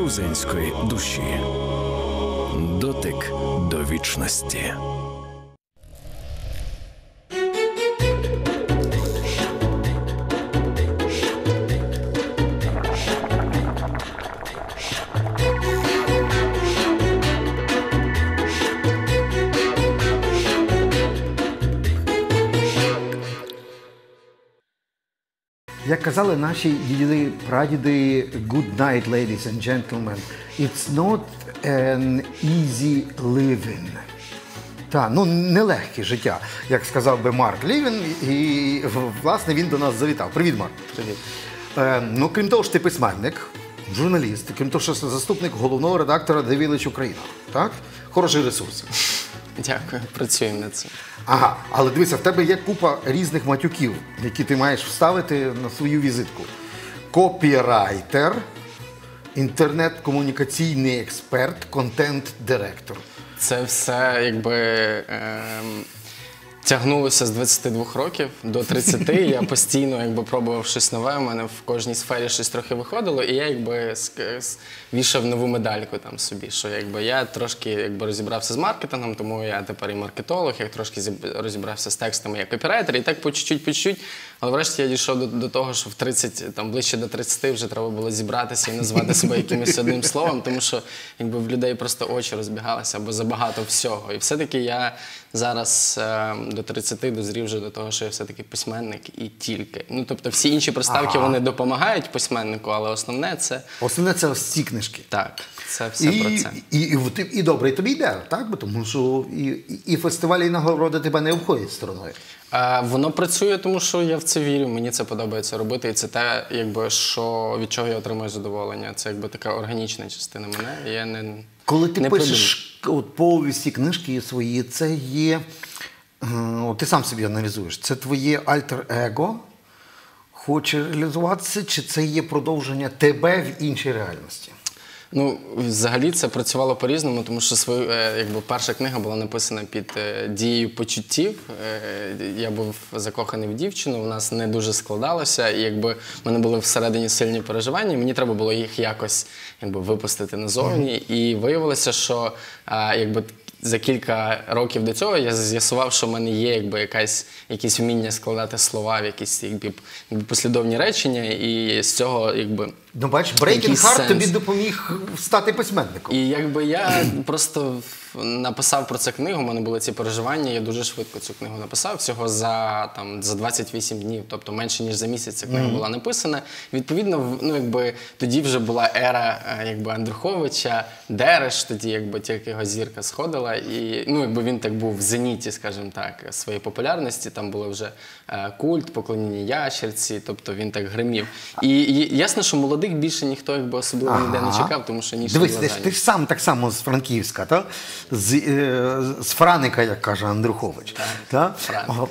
грузинської душі. Дотик до вічності. Як казали наші діди, прадіди, good night, ladies and gentlemen, it's not an easy living. Так, ну нелегке життя, як сказав би Марк Лівін, і власне він до нас завітав. Привіт, Марк. Привіт. Е, ну, крім того, що ти письменник, журналіст, крім того, що заступник головного редактора The Village Україна. Так? Хороший ресурс. Дякую, працюємо над цим. Ага, але дивися, в тебе є купа різних матюків, які ти маєш вставити на свою візитку. Копірайтер, інтернет-комунікаційний експерт, контент-директор. Це все якби ем, тягнулося з 22 років до 30. Я постійно якби пробував щось нове. У мене в кожній сфері щось трохи виходило, і я якби вішав нову медальку там собі. Що якби я трошки якби розібрався з маркетингом, тому я тепер і маркетолог, я трошки розібрався з текстами як копірайтер, і так по чуть-чуть, по чуть-чуть. Але врешті я дійшов до, до того, що в 30, там ближче до 30 вже треба було зібратися і назвати себе якимось одним словом, тому що якби в людей просто очі розбігалися або забагато всього. І все-таки я зараз е, до 30 дозрів вже до того, що я все-таки письменник і тільки. Ну тобто всі інші приставки Ага. вони допомагають письменнику, але основне це Основне це ось ці книжки. так, це все про це. і, і, в- і добре і тобі йде, так? Бо Тому що і, і, і фестивалі, і нагороди тебе не обходять стороною. Воно працює, тому що я в це вірю. Мені це подобається робити, і це те, якби що від чого я отримую задоволення. Це якби така органічна частина мене. Я не Коли ти не пишеш от, повісті, книжки свої, це є. е, от Ти сам собі аналізуєш, це твоє альтер-его хоче реалізуватися, чи це є продовження тебе в іншій реальності? Ну, взагалі це працювало по-різному, тому що свою, е, якби перша книга була написана під е, дією почуттів. Е, Я був закоханий в дівчину, у нас не дуже складалося, і якби в мене були всередині сильні переживання, мені треба було їх якось якби, випустити назовні. І виявилося, що якби. За кілька років до цього я з'ясував, що в мене є якби якась якісь вміння складати слова в якісь якби, якби послідовні речення, і з цього якби Ну, бачиш, Breaking Heart тобі допоміг стати письменником. І якби я просто написав про це книгу, у мене були ці переживання, я дуже швидко цю книгу написав, всього за, там, за 28 днів, тобто менше ніж за місяць ця книга була написана. Відповідно, ну, якби, тоді вже була ера е, якби, Андруховича, Дереш, тоді якби, тільки його зірка сходила, і ну, якби, він так був в зеніті, скажімо так, своєї популярності. Там були вже культ, поклоніння ящерці, тобто він так гримів. І, і ясно, що молодих більше ніхто якби, особливо ніде не чекав, тому що ніж Дивись, ти, ж- ти ж сам так само з Франківська, та? З, е, з Франика, як каже Андрухович. Та?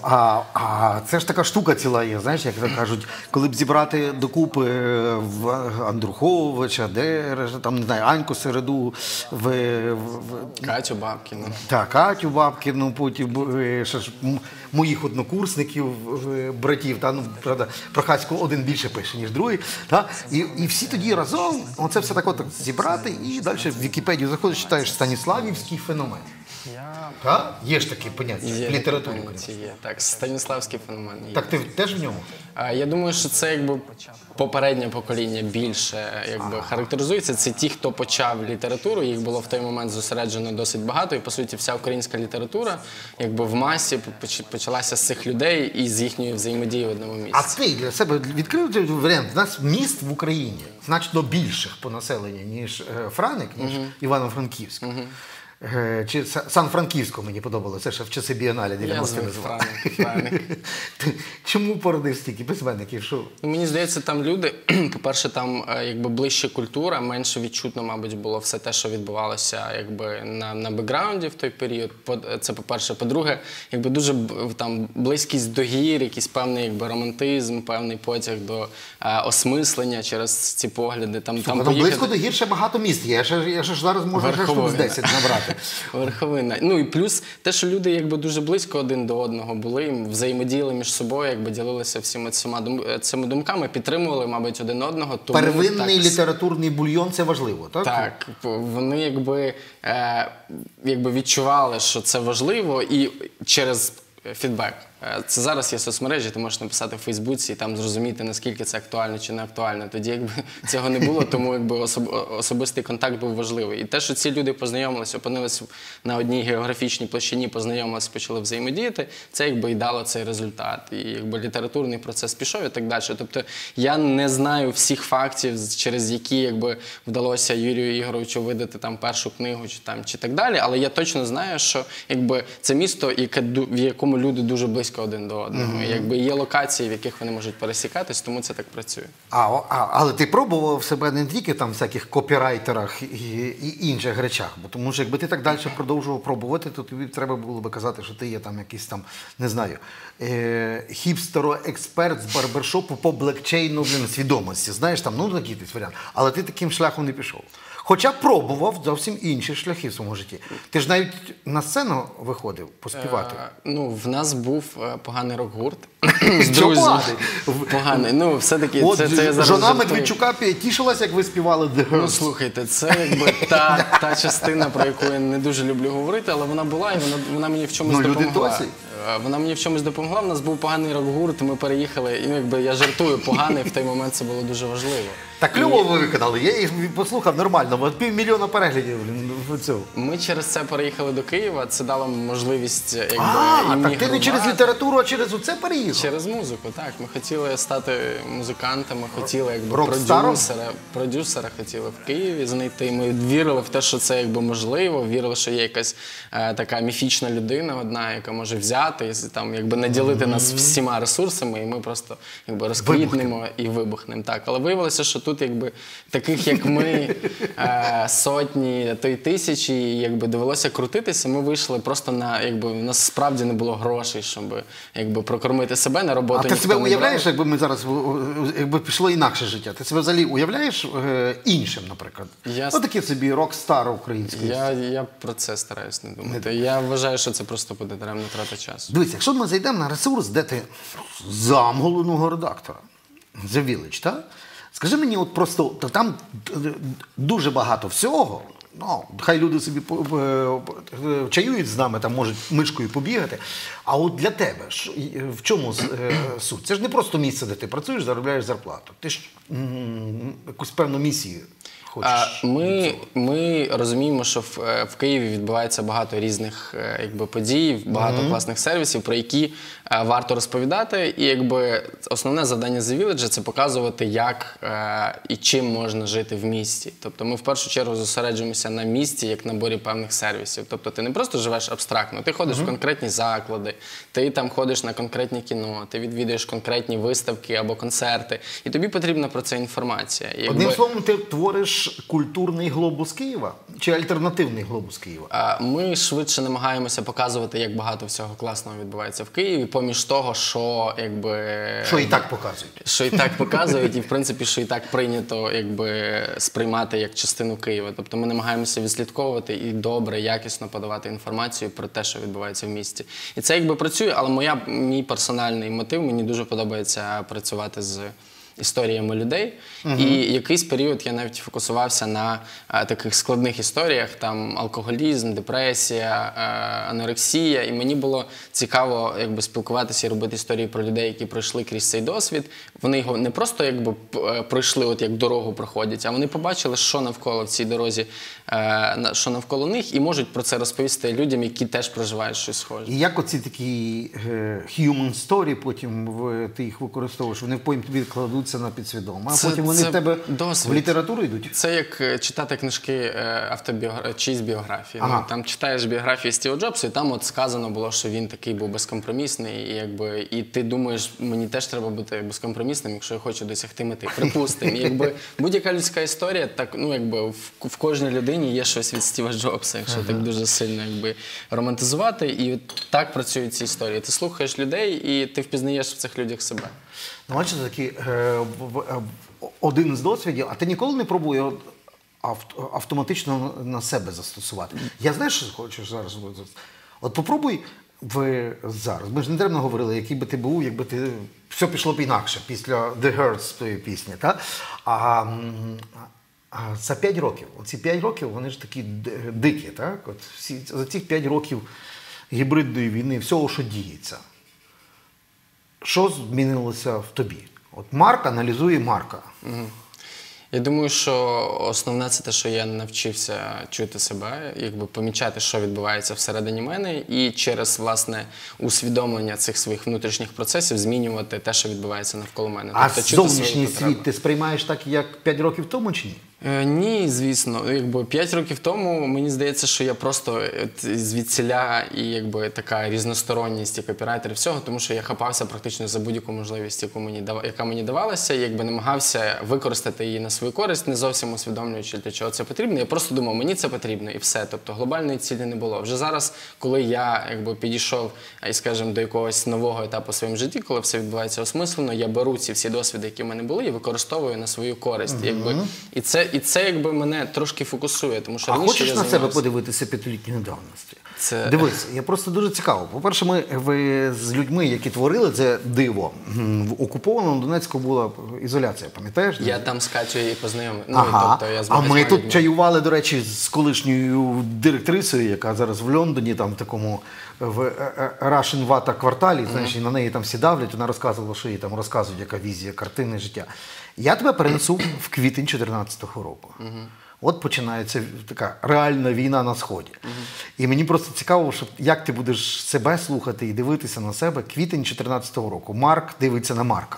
А, а це ж така штука ціла є, знаєш, як кажуть, коли б зібрати докупи е, в Андруховича, Дережа, там, не знаю, Аньку Середу, в, в, в Катю Бабкіну. так, Катю Бабкіну, потім е, ще ж моїх однокурсників, е, братів. Та, ну, правда, Прохацько один більше пише, ніж другий. Та, і, і всі тоді разом оце все так от зібрати, і далі в Вікіпедію заходиш, читаєш Станіславівський феномен. Я Та? Є ж таке поняття в літературі. поняття є. Так, Станіславський феномен є. Так ти теж в ньому? А, Я думаю, що це якби попереднє покоління більше якби характеризується. Це ті, хто почав літературу. Їх було в той момент зосереджено досить багато. І по суті, вся українська література, якби в масі почалася з цих людей і з їхньої взаємодії в одному місці. А ти для себе відкрив цей варіант? У нас міст в Україні значно більших по населенню, ніж е, Франик, ніж Івано-Франківськ. Е, Чи Са- Сан-Франківсько мені подобалося, це ще в часи бієналі Я 90-х називали. Чому породив стільки письменників? Що? Ну, Мені здається, там люди, по-перше, там е, якби ближче культура, менше відчутно, мабуть, було все те, що відбувалося якби на, на бекграунді в той період. По- Це по-перше. По-друге, якби дуже там близькість до гір, якийсь певний якби романтизм, певний потяг до е, осмислення через ці погляди. Там, там Там поїхати- близько до гір ще багато міст є. Я ще, я ще зараз можу ще штук з Верховина. 10 набрати. Верховина. Ну і плюс те, що люди якби дуже близько один до одного були, взаємодіяли між собою, якби ділилися всіма цими, дум... цими думками, підтримували, мабуть, один одного. Тому Первинний так, літературний бульйон це важливо, так? так, вони якби, е, якби відчували, що це важливо, і через фідбек. Е, Це зараз є соцмережі, ти можеш написати в Фейсбуці і там зрозуміти, наскільки це актуально чи не актуально. Тоді якби цього не було, тому якби особистий контакт був важливий. І те, що ці люди познайомилися, опинилися на одній географічній площині, познайомилися, почали взаємодіяти, це якби і дало цей результат. І якби літературний процес пішов і так далі. Тобто я не знаю всіх фактів, через які якби вдалося Юрію Ігоровичу видати там першу книгу чи там чи так далі. Але я точно знаю, що якби це місто, яке в якому люди дуже близько один до одного. І, Якби є локації, в яких вони можуть пересікатись, тому це так працює. А, а, але ти пробував себе не тільки там всяких копірайтерах і, і інших речах, бо тому що якби ти так далі продовжував пробувати, то тобі треба було би казати, що ти є там якийсь там, не знаю, е, хіпстеро-експерт з барбершопу по блекчейну блін, свідомості. Знаєш, там, ну такий десь варіант. Але ти таким шляхом не пішов. Хоча пробував зовсім інші шляхи в своєму житті. Ти ж навіть на сцену виходив поспівати. Е, Ну, в нас був е, поганий рок-гурт. З друзями. поганий? Ну, все-таки От це, це я зараз. жона жартую. Медведчука тішилась, як ви співали The Ну, слухайте, це якби та, та частина, про яку я не дуже люблю говорити, але вона була і вона, вона мені в чомусь Ну, люди допомогла. досі. Е, Вона мені в чомусь допомогла. У нас був поганий рок-гурт, ми переїхали, і ну, якби я жартую, поганий в той момент це було дуже важливо. Так кльово ви виконали. Я їх послухав нормально. От півмільйона переглядів в. Ми через це переїхали до Києва. Це дало можливість якби А, так ти не через літературу, а через оце переїхав. Через музику, так. Ми хотіли стати музикантами, хотіли якби продюсера, продюсера хотіли в Києві знайти. Ми вірили в те, що це якби можливо. Вірили, що є якась е, така міфічна людина, одна, яка може взяти і там якби наділити нас всіма ресурсами, і ми просто якби розквітнемо і вибухнемо. Так, але виявилося, що тут якби таких, як ми, е, сотні, то й тисячі, і якби довелося крутитися. Ми вийшли просто на якби у нас справді не було грошей, щоб якби прокормити себе на роботу. А ти себе уявляєш, якби ми зараз о, якби пішло інакше життя? Ти себе взагалі уявляєш е, іншим, наприклад? Я- такий собі рок-стар український. Я, я про це стараюсь не думати. Я вважаю, що це просто буде даремна трата часу. Дивись, якщо ми зайдемо на ресурс, де ти зам головного редактора, The Village, так? Скажи мені, от просто та там дуже багато всього. Ну, хай люди собі е, е, чаюють з нами, там можуть мишкою побігати. А от для тебе е, в чому е, суть? Це ж не просто місце, де ти працюєш, заробляєш зарплату. Ти ж якусь певну місію хочеш. А, ми, ми розуміємо, що в, е, в Києві відбувається багато різних е, якби, подій, багато класних сервісів, про які е, варто розповідати. І якби основне завдання The Village – це показувати, як е, і чим можна жити в місті. Тобто ми в першу чергу зосереджуємося на місті як наборі певних сервісів. Тобто ти не просто живеш абстрактно, ти ходиш в конкретні заклади, ти там ходиш на конкретні кіно, ти відвідуєш конкретні виставки або концерти, і тобі потрібна про це інформація. І Одним словом, ти твориш культурний глобус Києва чи альтернативний глобус Києва? Ми швидше намагаємося показувати, як багато всього класного відбувається в Києві, поміж того, що якби Що і так показують. що і так показують, і в принципі, що і так прийнято якби сприймати як частину Києва. Тобто ми намагаємося відслідковувати і добре, якісно подавати інформацію про те, що відбувається в місті. І це якби працює, але моя мій персональний мотив мені дуже подобається працювати з. Історіями людей, і якийсь період я навіть фокусувався на е, таких складних історіях: там алкоголізм, депресія, е, анорексія. І мені було цікаво якби спілкуватися і робити історії про людей, які пройшли крізь цей досвід. Вони його не просто якби е, пройшли, от як дорогу проходять, а вони побачили, що навколо в цій дорозі, що навколо них, і можуть про це розповісти людям, які теж проживають щось схоже. І як оці такі human story потім в, ти їх використовуєш, вони потім тобі кладуться на підсвідомо, а Це- потім вони в тебе досвід. в літературу йдуть. Це як е, читати книжки автобіографії чиїсь біографії. Ага. Ну, там читаєш біографію Стіва Джобса, і там от сказано було, що він такий був безкомпромісний, і якби і ти думаєш, мені теж треба бути безкомпромісним, якщо я хочу досягти мети. Припустимо, якби будь-яка людська історія, так ну якби в, в кожній людині є щось від Стіва Джобса, якщо так дуже сильно якби романтизувати. І от так працюють ці історії. Ти слухаєш людей, і ти впізнаєш в цих людях себе. Ну, бачите, такі, е, е, один з досвідів, а ти ніколи не пробує автоматично на- себе застосувати. Я знаєш, що хочу зараз? От попробуй в зараз. Ми ж не даремно говорили, який би ти був, якби ти все пішло б інакше після The Hurts тої пісні. Та? А, а за 5 років, оці 5 років вони ж такі дикі, так? От всі, за ці 5 років гібридної війни, всього, що діється. Що змінилося в тобі? От Марк аналізує Марка. Я думаю, що основне це те, що я навчився чути себе, якби помічати, що відбувається всередині мене, і через власне усвідомлення цих своїх внутрішніх процесів змінювати те, що відбувається навколо мене. А Тобто зовнішній світ ти сприймаєш так, як 5 років тому чи ні? Е, Ні, звісно. Якби п'ять років тому мені здається, що я просто звідсіля і якби така різносторонність і копірайтер і всього, тому що я хапався практично за будь-яку можливість, яку мені яка мені давалася, і якби намагався використати її на свою користь, не зовсім усвідомлюючи для чого це потрібно. Я просто думав, мені це потрібно і все. Тобто глобальної цілі не було. Вже зараз, коли я якби підійшов і, скажімо, до якогось нового етапу в своєму житті, коли все відбувається осмислено, я беру ці всі досвіди, які в мене були, і використовую на свою користь. Якби і це, і це якби мене трошки фокусує, тому що А раніше хочеш я на себе займався- подивитися п'ятилітньої давності? Це- Дивись, я просто дуже цікаво. По-перше, ми ви з людьми, які творили це диво. В окупованому Донецьку була ізоляція, пам'ятаєш? Я там з Катєю і познайомив. Ну, Ага. тобто я з а ми тут людьми. чаювали, до речі, з колишньою директрисою, яка зараз в Лондоні, там в такому в е, е, Russian Vata кварталі, знаєш, і на неї там всі давлять, вона розказувала, що їй там розказують, яка візія, картини життя. Я тебе перенесу в квітень 2014 року. От починається така реальна війна на сході. І мені просто цікаво, що як ти будеш себе слухати і дивитися на себе квітень 2014 року. Марк дивиться на Марка.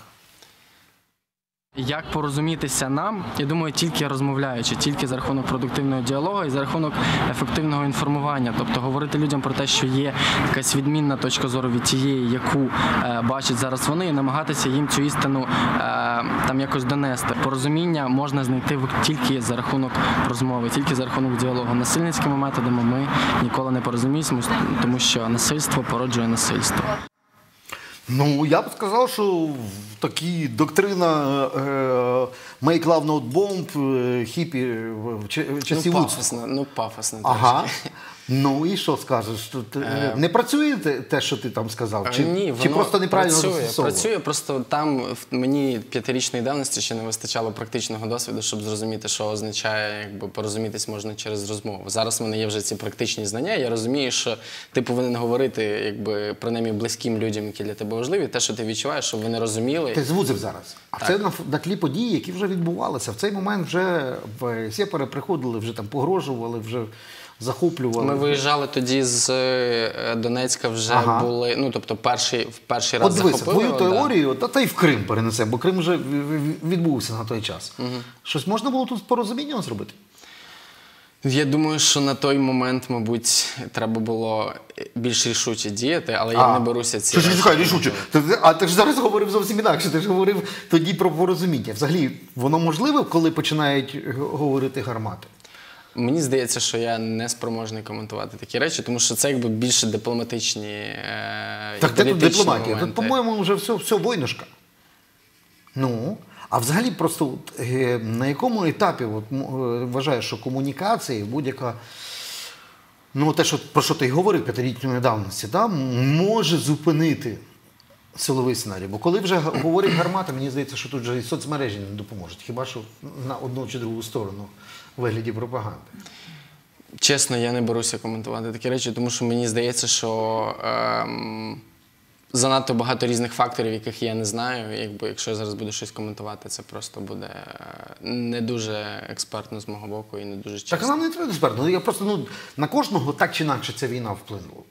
Як порозумітися нам, я думаю, тільки розмовляючи, тільки за рахунок продуктивного діалогу і за рахунок ефективного інформування, тобто говорити людям про те, що є якась відмінна точка зору від тієї, яку е, бачать зараз вони, і намагатися їм цю істину е, там якось донести. Порозуміння можна знайти тільки за рахунок розмови, тільки за рахунок діалогу. Насильницькими методами ми ніколи не порозуміємося, тому що насильство породжує насильство. Ну, я б сказав, що такі доктрина е, make love not bomb, е, хіпі в часі ну, пафосно, ну пафосно. Ага. Ну і що скажеш? Тут, е, не працює те, що ти там сказав? Чи, Е, Ні, чи просто неправильно працює, працює. Просто там в- мені п'ятирічної давності ще не вистачало практичного досвіду, щоб зрозуміти, що означає, якби порозумітись можна через розмову. Зараз в мене є вже ці практичні знання. Я розумію, що ти повинен говорити, якби принаймні близьким людям, які для тебе важливі, те, що ти відчуваєш, щоб вони розуміли. Ти звузив зараз. А це на, на тлі подій, які вже відбувалися. В цей момент вже в сєпари приходили, вже там погрожували, вже захоплювали. Ми виїжджали тоді з е, Донецька, вже Ага. були. Ну тобто, перший в перший раз От дивися, захопили. твою да. теорію, та, та й в Крим перенесемо, бо Крим вже відбувся на той час. Щось можна було тут з порозумінням зробити? Я думаю, що на той момент, мабуть, треба було більш рішуче діяти, але я А. не беруся ці. Що ж чекай, рішуче. А ти ж зараз говорив зовсім інакше. Ти ж говорив тоді про порозуміння. Взагалі, воно можливе, коли починають говорити гармати? Мені здається, що я не спроможний коментувати такі речі, тому що це якби більше дипломатичні. Е, Так і де тут дипломатія? Тут, по-моєму, вже все, все войнушка. Ну, а взагалі, просто от, е, на якому етапі от, е, вважаєш, що комунікації, будь-яка. Ну, те, що, про що ти говорив п'ятилітньої давності, да, може зупинити силовий сценарій. Бо коли вже г- говорить гармата, мені здається, що тут вже і соцмережі не допоможуть. Хіба що на одну чи другу сторону у вигляді пропаганди. Чесно, я не беруся коментувати такі речі, тому що мені здається, що ем, занадто багато різних факторів, яких я не знаю. Якби якщо я зараз буду щось коментувати, це просто буде е, не дуже експертно з мого боку і не дуже чесно. Так нам не треба тепер. Ну, я просто ну, на кожного так чи інакше ця війна вплинула.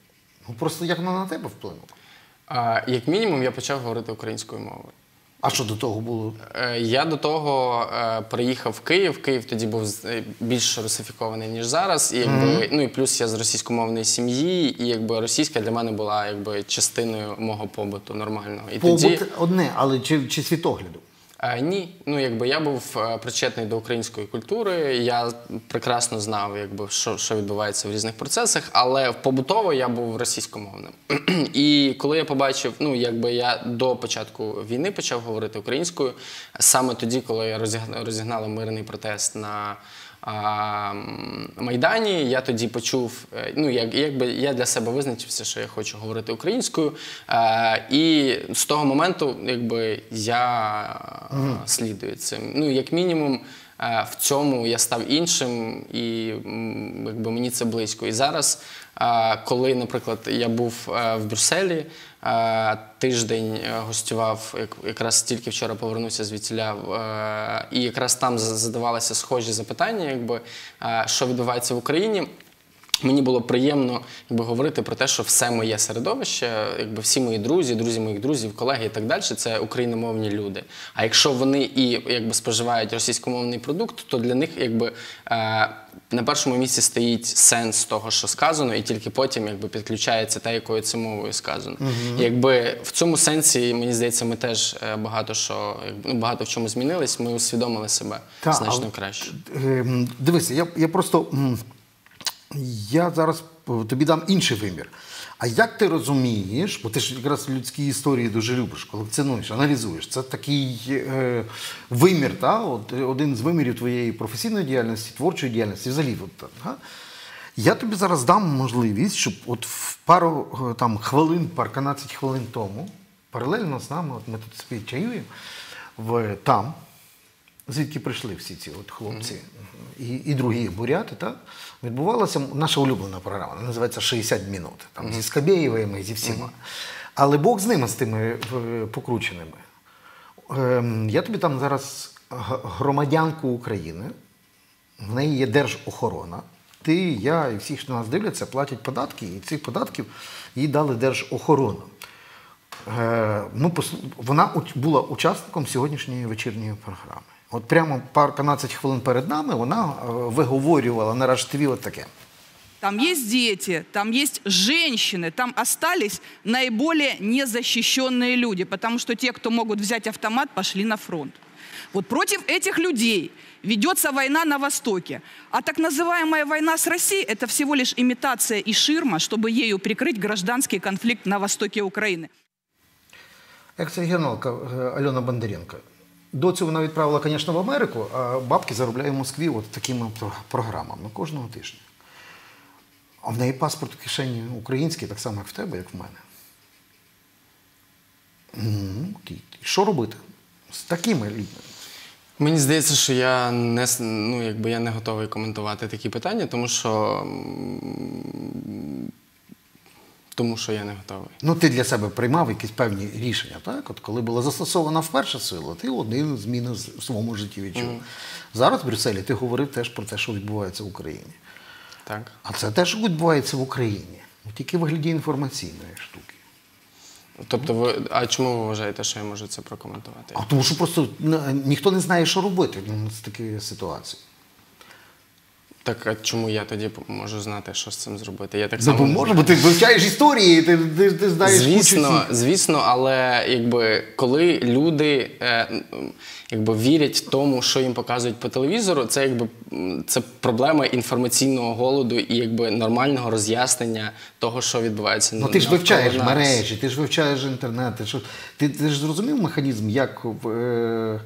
Ну просто як вона на тебе вплинула. А, як мінімум, я почав говорити українською мовою. А що до того було? Е, Я до того е, приїхав в Київ. Київ тоді був е, більш русифікований, ніж зараз. І, якби, ну, і плюс я з російськомовної сім'ї, і якби російська для мене була якби, частиною мого побуту нормального. І Побут тоді, одне, але чи, чи світогляду? Е, Ні, ну якби я був е, причетний до української культури. Я прекрасно знав, якби що, що відбувається в різних процесах, але побутово я був російськомовним. І коли я побачив, ну якби я до початку війни почав говорити українською, саме тоді, коли я розігна- розігнали мирний протест на Майдані. Я тоді почув, е, ну як, якби я для себе визначився, що я хочу говорити українською. Е, і з того моменту, якби я е, слідую цим. Ну, як мінімум. В цьому я став іншим, і якби мені це близько. І зараз, коли, наприклад, я був в Брюсселі, тиждень е, гостював, якраз тільки вчора повернувся звідсіля, е, і якраз там задавалися схожі запитання, якби що відбувається в Україні. Мені було приємно якби, говорити про те, що все моє середовище, якби всі мої друзі, друзі моїх друзів, колеги і так далі, це україномовні люди. А якщо вони і якби споживають російськомовний продукт, то для них якби е, на першому місці стоїть сенс того, що сказано, і тільки потім якби підключається те, якою це мовою сказано. І Якби в цьому сенсі мені здається, ми теж е, багато що якби, ну, багато в чому змінились. Ми усвідомили себе Та, значно але- краще. Ем, Дивися, я, я просто. Я зараз е, тобі дам інший вимір. А як ти розумієш, бо ти ж якраз людські історії дуже любиш, колекціонуєш, аналізуєш. Це такий е, вимір, та? От, е, один з вимірів твоєї професійної діяльності, творчої діяльності, взагалі. От, так, га? Я тобі зараз дам можливість, щоб от в пару е, там, хвилин, пар 15 хвилин тому, паралельно з нами, от ми тут собі чаюємо, в, там, звідки прийшли всі ці от хлопці і, і другі буряти, так? відбувалася наша улюблена програма, вона називається 60 минут. Там, Зі Скабєєвими, зі всіма. Але Бог з ними, з тими е, покрученими. Ем, я тобі там зараз громадянку України, в неї є держохорона. Ти, я і всі, хто нас дивляться, платять податки, і цих податків їй дали держохорону. Е, Ми вона була учасником сьогоднішньої вечірньої програми. От прямо пар 15 хвилин перед нами вона виговорювала на Раш-ТВ от таке. Там есть дети, там есть женщины, там остались наиболее незащищенные люди, потому что те, кто могут взять автомат, пошли на фронт. Вот против этих людей ведется война на Востоке. А так называемая война с Россией – это всего лишь имитация и ширма, чтобы ею прикрыть гражданский конфликт на востоке Украины. Як це генералка Бондаренко. Доцю вона відправила, звісно, в Америку, а бабки заробляє в Москві от такими програмами кожного тижня. А в неї паспорт в кишені український, так само, як в тебе, як в мене. Ну, що робити з такими людьми? Мені здається, що я не ну, якби я не готовий коментувати такі питання, тому що тому що я не готовий. Ну, ти для себе приймав якісь певні рішення, так? От коли була застосована вперше сила, ти один зміни в своєму житті відчув. Зараз в Брюсселі ти говорив теж про те, що відбувається в Україні. Так. А це теж відбувається в Україні. Ну, Тільки в вигляді інформаційної штуки. Тобто, ви а чому ви вважаєте, що я можу це прокоментувати? А тому що просто ніхто не знає, що робити ну, з такої ситуації. Так а чому я тоді можу знати, що з цим зробити? Я так Ну, само бо не може, знаю. бо ти вивчаєш історії, ти, ти, ти знаєш Звісно, цих- звісно, але якби коли люди е, якби вірять тому, що їм показують по телевізору, це якби це проблема інформаційного голоду і якби нормального роз'яснення того, що відбувається Ну, ти ж вивчаєш нас. мережі, ти ж вивчаєш інтернет. Ти ж, ти, ти ж зрозумів механізм, як е,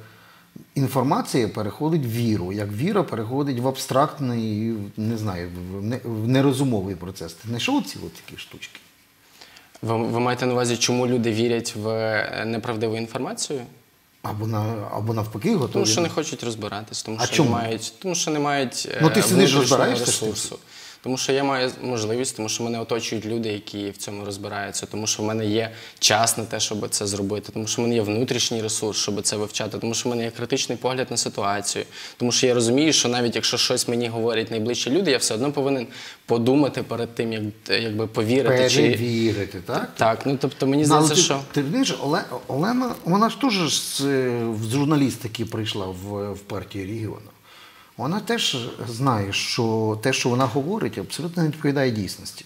інформація переходить в віру, як віра переходить в абстрактний, не знаю, в, нерозумовий процес. Ти знайшов ці от такі штучки? Ви, ви маєте на увазі, чому люди вірять в е, неправдиву інформацію? Або, на, або навпаки, готові. Тому що не хочуть розбиратись, тому А що чому? не мають, тому що не мають е, Ну, ти сидиш, розбираєшся з цим? Тому що я маю можливість, тому що мене оточують люди, які в цьому розбираються, тому що в мене є час на те, щоб це зробити, тому що в мене є внутрішній ресурс, щоб це вивчати, тому що в мене є критичний погляд на ситуацію. Тому що я розумію, що навіть якщо щось мені говорять найближчі люди, я все одно повинен подумати перед тим, як якби повірити чи перевірити, так? так. Ну тобто мені Ну, здається, ти, що ти розумієш, Оле- Олена, вона ж теж з, з журналістики прийшла в, в партію регіону. Вона теж знає, що те, що вона говорить, абсолютно не відповідає дійсності.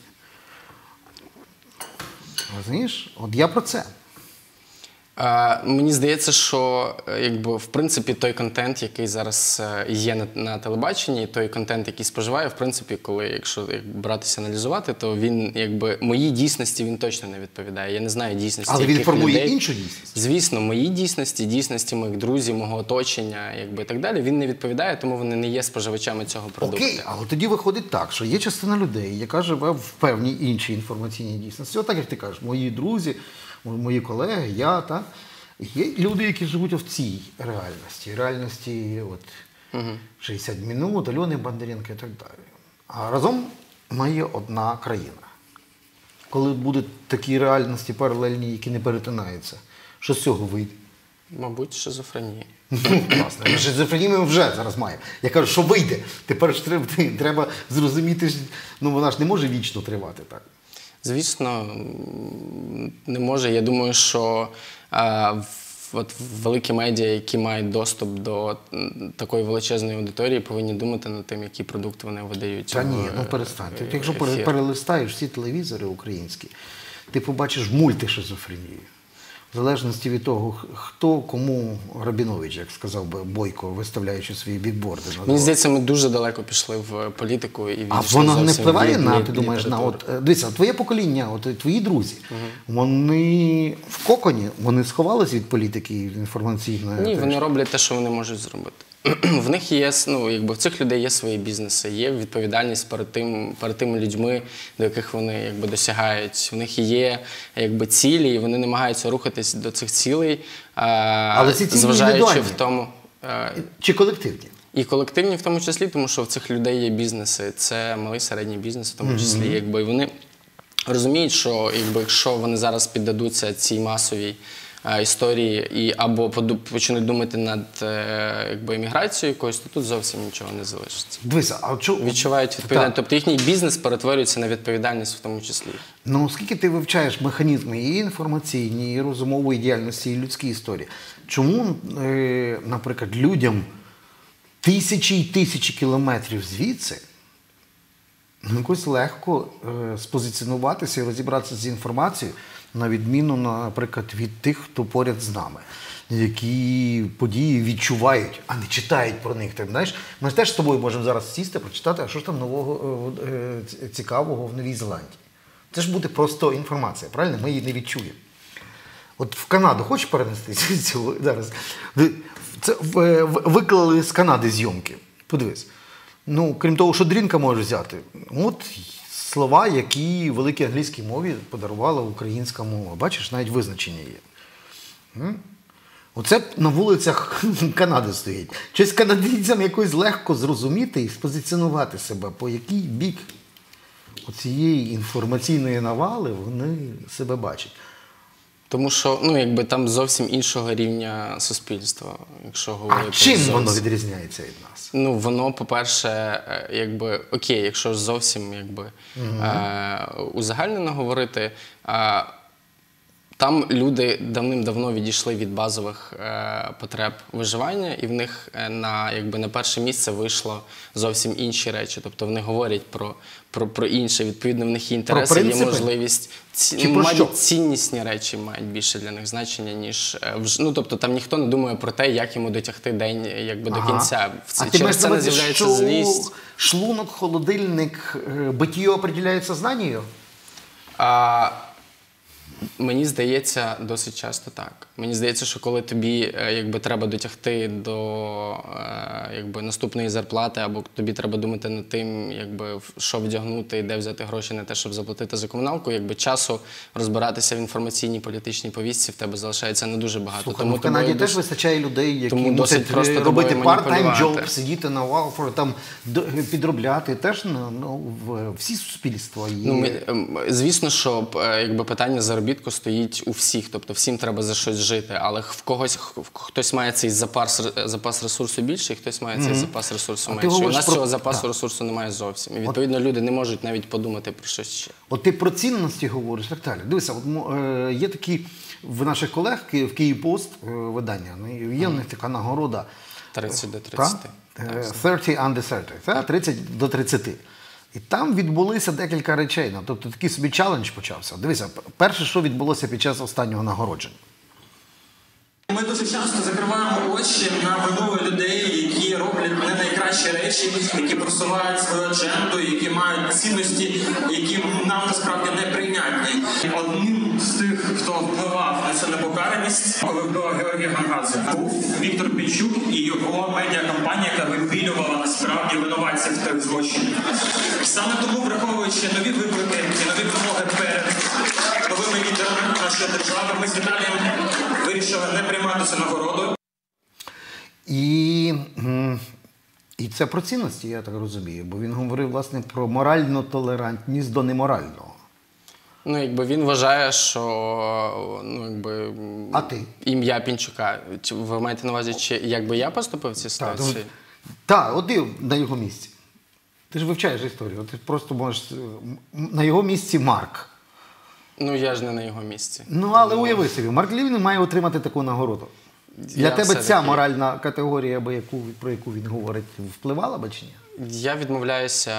Розумієш? От я про це. Мені здається, що е, якби в принципі той контент, який зараз е, є на, на телебаченні, той контент, який споживає, в принципі, коли якщо як братися аналізувати, то він якби моїй дійсності він точно не відповідає. Я не знаю дійсності. Але він формує людей. іншу дійсність. Звісно, моїй дійсності, дійсності моїх друзів, мого оточення, якби і так далі. Він не відповідає, тому вони не є споживачами цього продукту. Окей, але тоді виходить так, що є частина людей, яка живе в певній іншій інформаційній дійсності. От як ти кажеш, мої друзі, мої колеги, я так. Є люди, які живуть в цій реальності, реальності от, 60 минут, Альони Бондаренко і так далі. А разом ми є одна країна. Коли будуть такі реальності паралельні, які не перетинаються, що з цього вийде? Мабуть, шизофренія. Ну, Власне, шизофренію ми вже зараз маємо. Я кажу, що вийде. Тепер ж треба, треба зрозуміти, що ну вона ж не може вічно тривати так. Звісно, не може. Я думаю, що е, от великі медіа, які мають доступ до такої величезної аудиторії, повинні думати над тим, які продукти вони видають. Та ні, в, ну е, перестань. Ти е, Якщо ефір. перелистаєш всі телевізори українські, ти побачиш мультишизофренію. В залежності від того, хто кому Рабінович, як сказав би Бойко, виставляючи свої бікборди. Мені здається, ми дуже далеко пішли в політику і А воно не впливає від на, ти думаєш, на от е, твоє покоління, от е, твої друзі, вони в коконі, вони сховались від політики інформаційної. Ні, вони роблять те, що вони можуть зробити. В них є ну, якби в цих людей є свої бізнеси, є відповідальність перед тим, перед тими людьми, до яких вони якби досягають. В них є якби цілі, і вони намагаються рухатись до цих цілей, Але ці цілі зважаючи в тому. е, Чи колективні? І колективні в тому числі, тому що в цих людей є бізнеси. Це малий середній бізнес, в тому числі, якби і вони розуміють, що якби якщо вони зараз піддадуться цій масовій історії і або почнуть думати над е, якби імміграцією якоюсь, то тут зовсім нічого не залишиться. Дивися, а чо... Відчувають відповідальність. Тобто їхній бізнес перетворюється на відповідальність в тому числі. Ну, оскільки ти вивчаєш механізми і інформаційні, і розумової діяльності, і людські історії, чому, е, наприклад, людям тисячі й тисячі кілометрів звідси якось легко е, спозиціонуватися і розібратися з інформацією, на відміну, наприклад, від тих, хто поряд з нами, які події відчувають, а не читають про них. Ти знаєш, ми теж з тобою можемо зараз сісти, прочитати, а що ж там нового е, е, цікавого в Новій Зеландії. Це ж буде просто інформація, правильно? Ми її не відчуємо. От в Канаду хочеш перенести зараз? Це виклали з Канади зйомки. Подивись. Ну, крім того, що дрінка може взяти. От слова, які в великій англійській мові подарувала українська мова. Бачиш, навіть визначення є. Оце на вулицях Канади стоїть. Щось канадійцям якось легко зрозуміти і спозиціонувати себе, по який бік оцієї інформаційної навали вони себе бачать. Тому що ну, якби там зовсім іншого рівня суспільства, якщо говорити. А чим зовсім. воно відрізняється від нас? Ну, воно, по-перше, е, якби окей, якщо зовсім якби е, узагальнено говорити. Е, там люди давним-давно відійшли від базових е, потреб виживання, і в них е, на, якби, на перше місце вийшло зовсім інші речі. Тобто вони говорять про, про, про інше. Відповідно, в них є інтереси, є можливість. Ці, що? ціннісні речі мають більше для них значення, ніж е, вж- ну, тобто там ніхто не думає про те, як йому дотягти день е, якби, до кінця. В А це- ти через це не з'являється що злість. шлунок, холодильник, е, биття определяє сознанням? А, мені здається, досить часто так. Мені здається, що коли тобі е, якби, треба дотягти до е, якби, наступної зарплати, або тобі треба думати над тим, якби, що вдягнути і де взяти гроші на те, щоб заплатити за комуналку, якби часу розбиратися в інформаційній політичній повістці в тебе залишається не дуже багато. Слухай, ну, в Канаді дос- теж вистачає людей, які тому мусять просто робити part-time job, сидіти на welfare, там підробляти. Теж ну, ну, в всі суспільства є. Ну, ми, ем, звісно, що е, якби питання заробітку стоїть у всіх, тобто всім треба за щось жити, але в когось хтось має цей запас запас ресурсу більший, хтось має цей запас ресурсу менший. У нас про- цього запасу да. ресурсу немає зовсім. І відповідно люди не можуть навіть подумати про щось ще. От ти про цінності говориш так далі. Дивися, от, е, є такі в наших колег в Київпост е, видання. ну, Є в них така нагорода. 30 до 30. Та? Е, 30 under 30, та? 30 до 30. І там відбулися декілька речей. Ну, тобто такий собі челендж почався. Дивися, перше, що відбулося під час останнього нагородження. Ми дуже часто закриваємо очі на минуле людей, які роблять не найкращі речі, які просувають свою адженду, які мають цінності, які нам насправді не прийнятні. Одним з тих, хто впливав на цю непокараність, коли вбила Георгія Гангадзе, був Віктор Пінчук і його медіакомпанія, яка випілювала насправді винуватців тих злочинів. Саме тому, враховуючи нові виклики і нові вимоги перед новими лідерами нашої держави, ми з Віталієм вирішили не приймати цю нагороду. І, і це про цінності, я так розумію, бо він говорив власне про моральну толерантність до неморального. Ну, якби він вважає, що ну, якби, А ти? ім'я Пінчука. Чи ви маєте на увазі, чи як би я поступив в цій ситуації? Так, от ти на його місці. Ти ж вивчаєш історію, ти просто можеш. На його місці Марк. Ну я ж не на його місці. Ну, але уяви собі, Марк Лівін має отримати таку нагороду. Для Я тебе ця таки... моральна категорія, або яку, про яку він говорить, впливала би чи ні? Я відмовляюся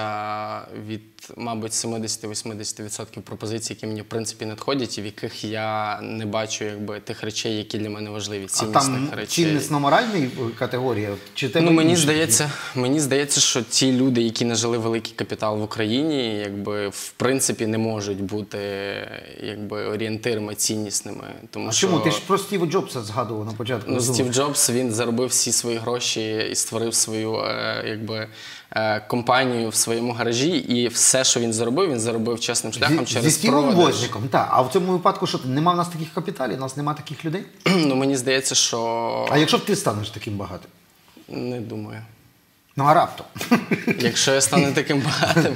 від, мабуть, 70-80% пропозицій, які мені в принципі надходять, і в яких я не бачу якби тих речей, які для мене важливі, А ціннісних там речей. ціннісно-моральна категорія? Чи тебе Ну, мені здається, мені здається, що ті люди, які нажили великий капітал в Україні, якби в принципі не можуть бути якби орієнтирами ціннісними. Тому А що чому? Ти ж про Стіва Джобса згадував на початку. ну. Стів Джобс він заробив всі свої гроші і створив свою е, якби. Е, Компанію в своєму гаражі, і все, що він заробив, він заробив чесним шляхом Зі, через зі. Возником, так. А в цьому випадку що нема в нас таких капіталів, у нас нема таких людей? Ну мені здається, що А якщо б ти станеш таким багатим? не думаю. Ну а раптом. Якщо я стану таким багатим,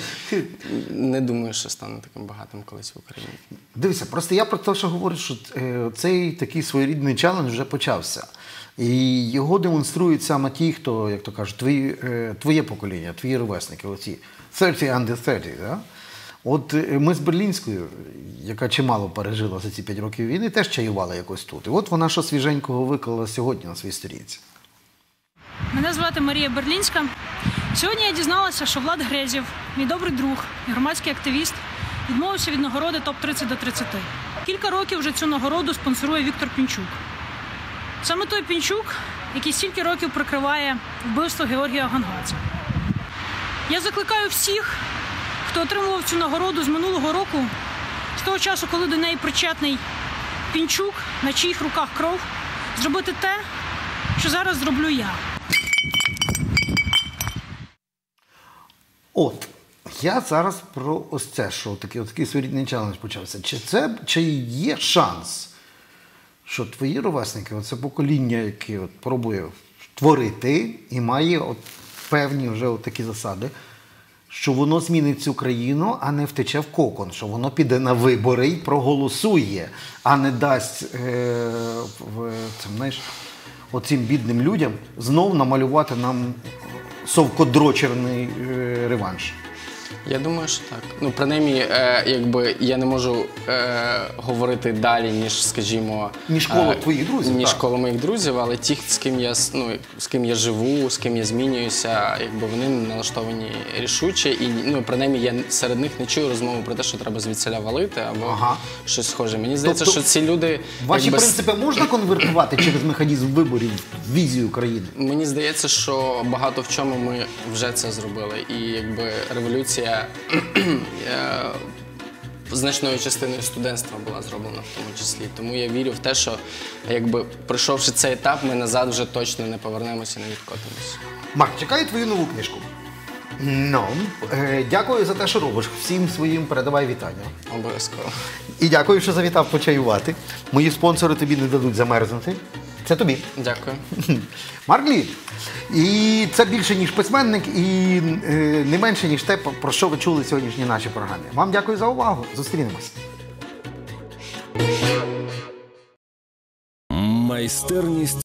не думаю, що стану таким багатим колись в Україні. Дивися, просто я про те, що говорю, що е, цей такий своєрідний челендж вже почався. І його демонструють саме ті, хто, як то кажуть, твої, е, твоє покоління, твої ровесники, оці 30 under 30. Да? От е, ми з Берлінською, яка чимало пережила за ці 5 років війни, теж чаювали якось тут. І от вона що свіженького виклала сьогодні на своїй сторінці. Мене звати Марія Берлінська. Сьогодні я дізналася, що Влад Грезів, мій добрий друг і громадський активіст, відмовився від нагороди топ 30 до 30. Кілька років вже цю нагороду спонсорує Віктор Пінчук. Саме той Пінчук, який стільки років прикриває вбивство Георгія Гангадзе. Я закликаю всіх, хто отримував цю нагороду з минулого року, з того часу, коли до неї причетний Пінчук, на чиїх руках кров, зробити те, що зараз зроблю я. От, я зараз про ось це, що такий, от такий своєрідний челендж почався. Чи це чи є шанс, що твої ровесники, оце покоління, яке от пробує творити і має от певні вже от такі засади, що воно змінить цю країну, а не втече в кокон, що воно піде на вибори і проголосує, а не дасть е, в, цим, знаєш, оцим бідним людям знов намалювати нам совкодрочерний е, реванш. Я думаю, що так. Ну, принаймні, е, якби я не можу е, говорити далі, ніж, скажімо, Ніж коло е, твоїх друзів, Ніж так. коло моїх друзів, але ті, з ким я с- ну, з ким я живу, з ким я змінююся, якби вони налаштовані рішуче, і ну, принаймні я серед них не чую розмови про те, що треба звідсіля валити або Ага. щось схоже. Мені здається, Тобто що ці люди Ваші якби, с- принципи можна конвертувати через механізм виборів в візію країни? Мені здається, що багато в чому ми вже це зробили. І якби революція е, значною частиною студентства була зроблена в тому числі. Тому я вірю в те, що якби пройшовши цей етап, ми назад вже точно не повернемося, не відкотимося. Марк, чекаю твою нову книжку. Ну, е, дякую за те, що робиш. Всім своїм передавай вітання. Обов'язково. І дякую, що завітав почаювати. Мої спонсори тобі не дадуть замерзнути. Це тобі. Дякую. Марк Лід. І це більше, ніж письменник, і е, не менше, ніж те, про що ви чули в сьогоднішній нашій програмі. Вам дякую за увагу. Зустрінемось. Майстерність